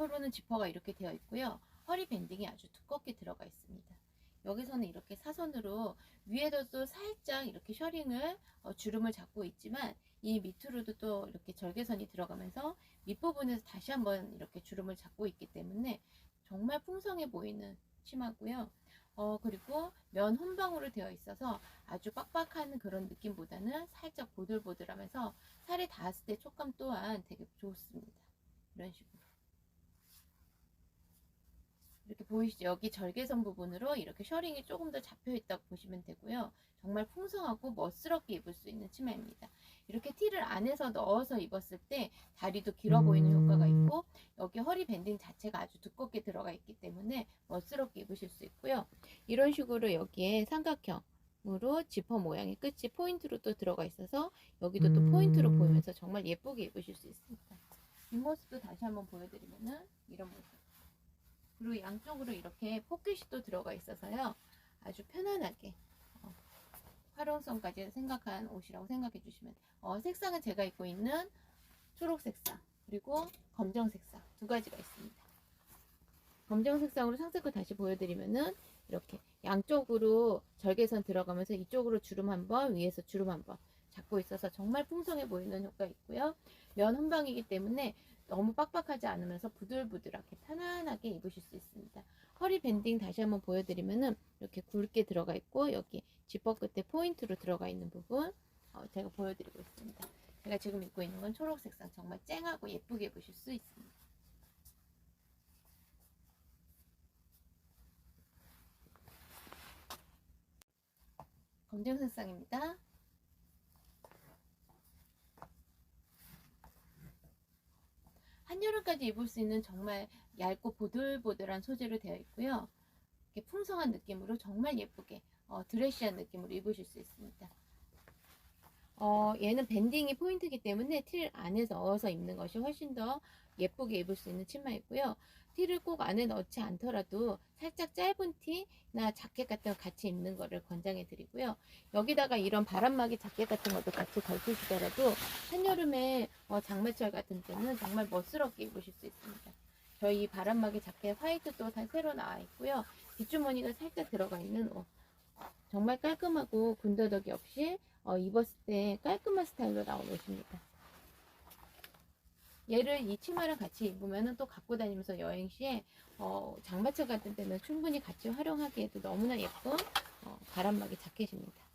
앞으로는 지퍼가 이렇게 되어 있고요. 허리 밴딩이 아주 두껍게 들어가 있습니다. 여기서는 이렇게 사선으로 위에도 살짝 이렇게 셔링을 어, 주름을 잡고 있지만 이 밑으로도 또 이렇게 절개선이 들어가면서 밑부분에서 다시 한번 이렇게 주름을 잡고 있기 때문에 정말 풍성해 보이는 치마고요. 어, 그리고 면 혼방으로 되어 있어서 아주 빡빡한 그런 느낌보다는 살짝 보들보들하면서 살에 닿았을 때 촉감 또한 되게 좋습니다. 이런 식으로. 이렇게 보이시죠? 여기 절개선 부분으로 이렇게 셔링이 조금 더 잡혀 있다고 보시면 되고요. 정말 풍성하고 멋스럽게 입을 수 있는 치마입니다. 이렇게 티를 안에서 넣어서 입었을 때 다리도 길어 보이는 효과가 있고 여기 허리 밴딩 자체가 아주 두껍게 들어가 있기 때문에 멋스럽게 입으실 수 있고요. 이런 식으로 여기에 삼각형 으로 지퍼 모양의 끝이 포인트로 또 들어가 있어서 여기도 또 포인트로 보이면서 정말 예쁘게 입으실 수 있습니다. 뒷모습도 다시 한번 보여드리면은 이런 모습. 그리고 양쪽으로 이렇게 포켓이 또 들어가 있어서요. 아주 편안하게 어, 활용성까지 생각한 옷이라고 생각해 주시면. 어, 색상은 제가 입고 있는 초록 색상 그리고 검정 색상 두 가지가 있습니다. 검정 색상으로 상세코 다시 보여드리면은 이렇게 양쪽으로 절개선 들어가면서 이쪽으로 주름 한 번, 위에서 주름 한번 잡고 있어서 정말 풍성해 보이는 효과 있고요. 면 혼방이기 때문에 너무 빡빡하지 않으면서 부들부들하게 편안하게 입으실 수 있습니다. 허리 밴딩 다시 한번 보여드리면은 이렇게 굵게 들어가 있고 여기 지퍼 끝에 포인트로 들어가 있는 부분 어, 제가 보여드리고 있습니다. 제가 지금 입고 있는 건 초록 색상 정말 쨍하고 예쁘게 입으실 수 있습니다. 검정 색상입니다. 한여름까지 입을 수 있는 정말 얇고 보들보들한 소재로 되어 있고요. 이렇게 풍성한 느낌으로 정말 예쁘게 어, 드레시한 느낌으로 입으실 수 있습니다. 어, 얘는 밴딩이 포인트이기 때문에 틸 안에서 넣어서 입는 것이 훨씬 더 예쁘게 입을 수 있는 치마이고요. 티를 꼭 안에 넣지 않더라도 살짝 짧은 티나 자켓 같은 거 같이 입는 거를 권장해 드리고요. 여기다가 이런 바람막이 자켓 같은 것도 같이 걸치시더라도 한여름에 어, 장마철 같은 때는 정말 멋스럽게 입으실 수 있습니다. 저희 바람막이 자켓 화이트도 다 새로 나와 있고요. 뒷주머니가 살짝 들어가 있는 옷. 정말 깔끔하고 군더더기 없이 어, 입었을 때 깔끔한 스타일로 나온 옷입니다. 얘를 이 치마랑 같이 입으면 또 갖고 다니면서 여행 시에 어, 장마철 같은 때는 충분히 같이 활용하기에도 너무나 예쁜 어, 바람막이 자켓입니다.